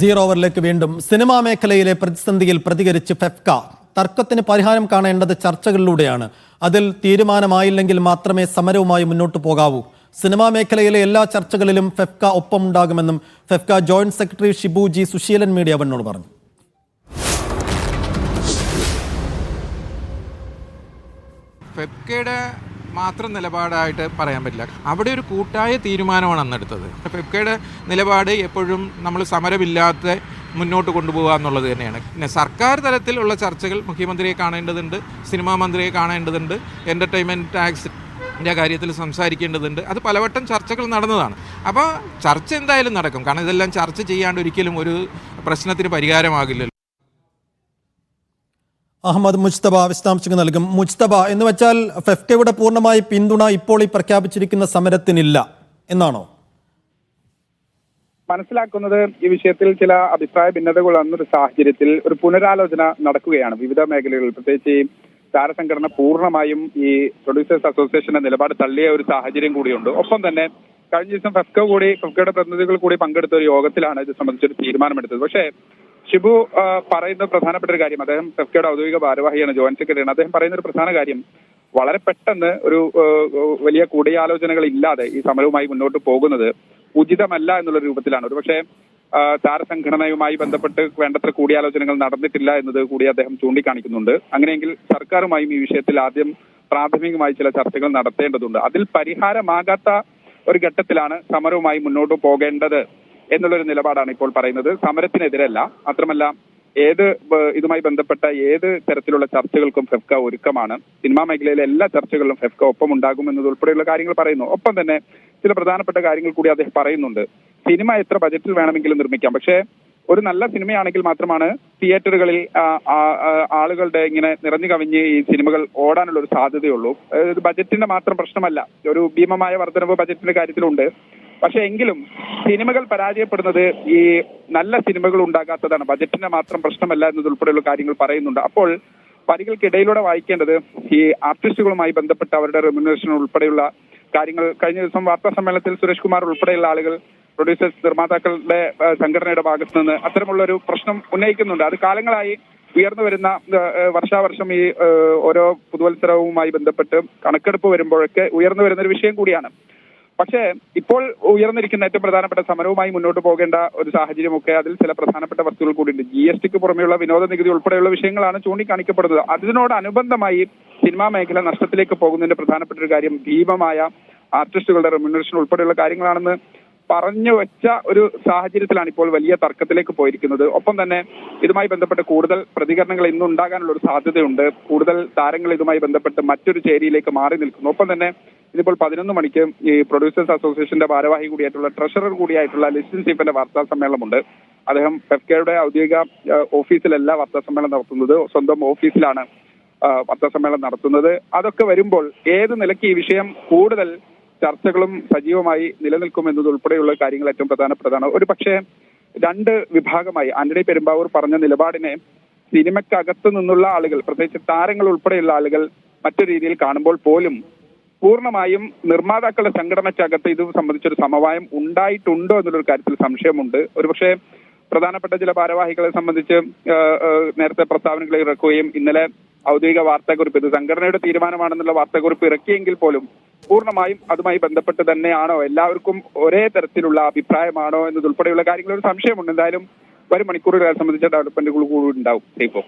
Zero ഓവറിലേക്ക് വീണ്ടും cinema മേഖലയിലെ പ്രതിസന്ധിയിൽ പ്രതികരിച്ച് ഫെഫ്ക തർക്കത്തിന് പരിഹാരം കാണേണ്ടത് ചർച്ചകളിലൂടെയാണ്. അതിൽ തീരുമാനമായില്ലെങ്കിൽ മാത്രമേ സമരവുമായി മുന്നോട്ട് പോകാവൂ. സിനിമാ മേഖലയിലെ എല്ലാ ചർച്ചകളിലും FEFKA ഒപ്പമുണ്ടാകുമെന്നും FEFKA joint secretary Shibu G Susheelan media പറഞ്ഞു. ഫെഫ്കയുടെ മാത്രം നിലപാടായിട്ട് പറയാൻ പറ്റില്ല. അവിടെ ഒരു കൂട്ടായ തീരുമാനമാണ് അന്നെടുത്തത് പെപ്കയുടെ നിലപാട് എപ്പോഴും നമ്മൾ സമരമില്ലാത്ത മുന്നോട്ട് കൊണ്ടുപോകുക എന്നുള്ളത് തന്നെയാണ്. പിന്നെ സർക്കാർ തലത്തിലുള്ള ചർച്ചകൾ മുഖ്യമന്ത്രിയെ കാണേണ്ടതുണ്ട് സിനിമാ മന്ത്രിയെ കാണേണ്ടതുണ്ട് എന്റർടൈൻമെന്റ് ടാക്സ് ഇതിന്റെ കാര്യത്തിൽ സംസാരിക്കേണ്ടതുണ്ട്. അത് പലവട്ടം ചർച്ചകൾ നടന്നതാണ്. അപ്പോൾ ചർച്ച എന്തായാലും നടക്കും. കാരണം ഇതെല്ലാം ചർച്ച ചെയ്യാണ്ട് ഒരിക്കലും ഒരു പ്രശ്നത്തിന് പരിഹാരമാകില്ലല്ലോ. അഹമ്മദ് മുജ്തബ വിശദാംശങ്ങൾ നൽകും. മുജ്തബ എന്ന് വെച്ചാൽ ഫെഫ്കയുടെ പൂർണമായി പിന്തുണ ഇപ്പോൾ ഈ പ്രഖ്യാപിച്ചിരിക്കുന്ന സമരത്തിനില്ല എന്നാണോ? മനസ്സിലാക്കുന്നത് ഈ വിഷയത്തിൽ ചില അഭിപ്രായ ഭിന്നതകൾ വന്നൊരു സാഹചര്യത്തിൽ ഒരു പുനരാലോചന നടക്കുകയാണ്. വിവിധ മേഖലകളിൽ പ്രത്യേകിച്ച് ഈ താരസംഘടന പൂർണമായും ഈ പ്രൊഡ്യൂസേഴ്സ് അസോസിയേഷന്റെ നിലപാട് തള്ളിയ ഒരു സാഹചര്യം കൂടിയുണ്ട്. ഒപ്പം തന്നെ കഴിഞ്ഞ ദിവസം ഫെഫ്ക കൂടി ഫെഫ്കയുടെ പ്രതിനിധികൾ കൂടി പങ്കെടുത്ത ഒരു യോഗത്തിലാണ് ഇത് സംബന്ധിച്ചൊരു തീരുമാനമെടുത്തത്. പക്ഷേ ഷിബു പറയുന്ന പ്രധാനപ്പെട്ട ഒരു കാര്യം അദ്ദേഹം സെഫ്റ്റിയുടെ ഔദ്യോഗിക ഭാരവാഹിയാണ് ജോയിന്റ് സെക്രട്ടറിയാണ്. അദ്ദേഹം പറയുന്ന ഒരു പ്രധാന കാര്യം വളരെ പെട്ടെന്ന് ഒരു വലിയ കൂടിയാലോചനകൾ ഇല്ലാതെ ഈ സമരവുമായി മുന്നോട്ട് പോകുന്നത് ഉചിതമല്ല എന്നുള്ള രൂപത്തിലാണ്. ഒരുപക്ഷെ താരസംഘടനയുമായി ബന്ധപ്പെട്ട് വേണ്ടത്ര കൂടിയാലോചനകൾ നടന്നിട്ടില്ല എന്നത് കൂടി അദ്ദേഹം ചൂണ്ടിക്കാണിക്കുന്നുണ്ട്. അങ്ങനെയെങ്കിൽ സർക്കാരുമായും ഈ വിഷയത്തിൽ ആദ്യം പ്രാഥമികമായി ചില ചർച്ചകൾ നടത്തേണ്ടതുണ്ട്. അതിൽ പരിഹാരമാകാത്ത ഒരു ഘട്ടത്തിലാണ് സമരവുമായി മുന്നോട്ട് പോകേണ്ടത്. എന്നുള്ളൊരു നിലപാടാണ് ഇപ്പോൾ പറയുന്നത്. സമരത്തിനെതിരല്ല. മാത്രമല്ല ഏത് ഇതുമായി ബന്ധപ്പെട്ട ഏത് തരത്തിലുള്ള ചർച്ചകൾക്കും ഫെഫ്ക ഒരുക്കമാണ്. സിനിമാ മേഖലയിലെ എല്ലാ ചർച്ചകളിലും ഫെഫ്ക ഒപ്പം ഉണ്ടാകും എന്നതുൾപ്പെടെയുള്ള കാര്യങ്ങൾ പറയുന്നു. ഒപ്പം തന്നെ ചില പ്രധാനപ്പെട്ട കാര്യങ്ങൾ കൂടി അദ്ദേഹം പറയുന്നുണ്ട്. സിനിമ എത്ര ബജറ്റിൽ വേണമെങ്കിലും നിർമ്മിക്കാം. പക്ഷേ ഒരു നല്ല സിനിമയാണെങ്കിൽ മാത്രമാണ് തിയേറ്ററുകളിൽ ആളുകളുടെ ഇങ്ങനെ നിറഞ്ഞു കവിഞ്ഞ് ഈ സിനിമകൾ ഓടാനുള്ള ഒരു സാധ്യതയുള്ളൂ ബജറ്റിന്റെ മാത്രം പ്രശ്നമല്ല. ഒരു ഭീമമായ വർധനവ് ബജറ്റിന്റെ കാര്യത്തിലുണ്ട്. പക്ഷെ എങ്കിലും സിനിമകൾ പരാജയപ്പെടുന്നത് ഈ നല്ല സിനിമകൾ ഉണ്ടാകാത്തതാണ്. ബജറ്റിന്റെ മാത്രം പ്രശ്നമല്ല എന്നതുൾപ്പെടെയുള്ള കാര്യങ്ങൾ പറയുന്നുണ്ട്. അപ്പോൾ വരികൾക്കിടയിലൂടെ വായിക്കേണ്ടത് ഈ ആർട്ടിസ്റ്റുകളുമായി ബന്ധപ്പെട്ട അവരുടെ റെമ്യൂണറേഷൻ ഉൾപ്പെടെയുള്ള കാര്യങ്ങൾ. കഴിഞ്ഞ ദിവസം വാർത്താ സമ്മേളനത്തിൽ സുരേഷ് കുമാർ ഉൾപ്പെടെയുള്ള ആളുകൾ പ്രൊഡ്യൂസേഴ്സ് നിർമ്മാതാക്കളുടെ സംഘടനയുടെ ഭാഗത്തു നിന്ന് അത്തരമുള്ള ഒരു പ്രശ്നം ഉന്നയിക്കുന്നുണ്ട്. അത് കാലങ്ങളായി ഉയർന്നു വരുന്ന വർഷാവർഷം ഈ ഓരോ പുതുവത്സരവുമായി ബന്ധപ്പെട്ട് കണക്കെടുപ്പ് വരുമ്പോഴൊക്കെ ഉയർന്നു വരുന്ന ഒരു വിഷയം കൂടിയാണ്. പക്ഷേ ഇപ്പോൾ ഉയർന്നിരിക്കുന്ന ഏറ്റവും പ്രധാനപ്പെട്ട സമരവുമായി മുന്നോട്ട് പോകേണ്ട ഒരു സാഹചര്യമൊക്കെ അതിൽ ചില പ്രധാനപ്പെട്ട വസ്തുക്കൾ കൂടിയുണ്ട്. ജി എസ് ടിക്ക് പുറമെയുള്ള വിനോദ നികുതി ഉൾപ്പെടെയുള്ള വിഷയങ്ങളാണ് ചൂണ്ടിക്കാണിക്കപ്പെടുന്നത്. അതിനോടനുബന്ധമായി സിനിമാ മേഖല നഷ്ടത്തിലേക്ക് പോകുന്നതിന്റെ പ്രധാനപ്പെട്ട ഒരു കാര്യം ഭീമമായ ആർട്ടിസ്റ്റുകളുടെ റെമ്യൂണറേഷൻ ഉൾപ്പെടെയുള്ള കാര്യങ്ങളാണെന്ന് പറഞ്ഞു വെച്ച ഒരു സാഹചര്യത്തിലാണ് ഇപ്പോൾ വലിയ തർക്കത്തിലേക്ക് പോയിരിക്കുന്നത്. ഒപ്പം തന്നെ ഇതുമായി ബന്ധപ്പെട്ട് കൂടുതൽ പ്രതികരണങ്ങൾ ഇന്നുണ്ടാകാനുള്ള ഒരു സാധ്യതയുണ്ട്. കൂടുതൽ താരങ്ങൾ ഇതുമായി ബന്ധപ്പെട്ട് മറ്റൊരു ചേരിയിലേക്ക് മാറി നിൽക്കുന്നു. ഒപ്പം തന്നെ ഇതിപ്പോൾ പതിനൊന്ന് മണിക്ക് ഈ പ്രൊഡ്യൂസേഴ്സ് അസോസിയേഷന്റെ ഭാരവാഹി കൂടിയായിട്ടുള്ള ട്രഷറർ കൂടിയായിട്ടുള്ള ലിസ്റ്റിൻ സീഫിന്റെ വാർത്താ സമ്മേളനമുണ്ട്. അദ്ദേഹം ഫെഫ്കയുടെ ഔദ്യോഗിക ഓഫീസിലല്ല വാർത്താ സമ്മേളനം നടത്തുന്നത്. സ്വന്തം ഓഫീസിലാണ് വാർത്താ സമ്മേളനം നടത്തുന്നത്. അതൊക്കെ വരുമ്പോൾ ഏത് നിലയ്ക്ക് ഈ വിഷയം കൂടുതൽ ചർച്ചകളും സജീവമായി എന്നതുൾപ്പെടെയുള്ള കാര്യങ്ങൾ ഏറ്റവും പ്രധാനപ്പെട്ടതാണ്. ഒരു പക്ഷേ രണ്ട് വിഭാഗമായി ആന്റണി പെരുമ്പാവൂർ പറഞ്ഞ നിലപാടിനെ സിനിമയ്ക്കകത്ത് നിന്നുള്ള ആളുകൾ പ്രത്യേകിച്ച് താരങ്ങൾ ഉൾപ്പെടെയുള്ള ആളുകൾ മറ്റു രീതിയിൽ കാണുമ്പോൾ പോലും പൂർണമായും നിർമ്മാതാക്കളുടെ സംഘടനയ്ക്കകത്ത് ഇത് സംബന്ധിച്ചൊരു സമവായം ഉണ്ടായിട്ടുണ്ടോ എന്നുള്ളൊരു കാര്യത്തിൽ സംശയമുണ്ട്. ഒരുപക്ഷെ പ്രധാനപ്പെട്ട ചില ഭാരവാഹികളെ സംബന്ധിച്ച് നേരത്തെ പ്രസ്താവനകൾ ഇറക്കുകയും ഇന്നലെ ഔദ്യോഗിക വാർത്താക്കുറിപ്പ് ഇത് സംഘടനയുടെ തീരുമാനമാണെന്നുള്ള വാർത്താക്കുറിപ്പ് ഇറക്കിയെങ്കിൽ പോലും പൂർണമായും അതുമായി ബന്ധപ്പെട്ട് തന്നെയാണോ? എല്ലാവർക്കും ഒരേ തരത്തിലുള്ള അഭിപ്രായമാണോ എന്നതുൾപ്പെടെയുള്ള കാര്യങ്ങൾ ഒരു സംശയമുണ്ട്. എന്തായാലും വരും മണിക്കൂറുകളെ സംബന്ധിച്ച ഡെവലപ്മെന്റുകൾ കൂടി ഉണ്ടാവും. ഇപ്പോൾ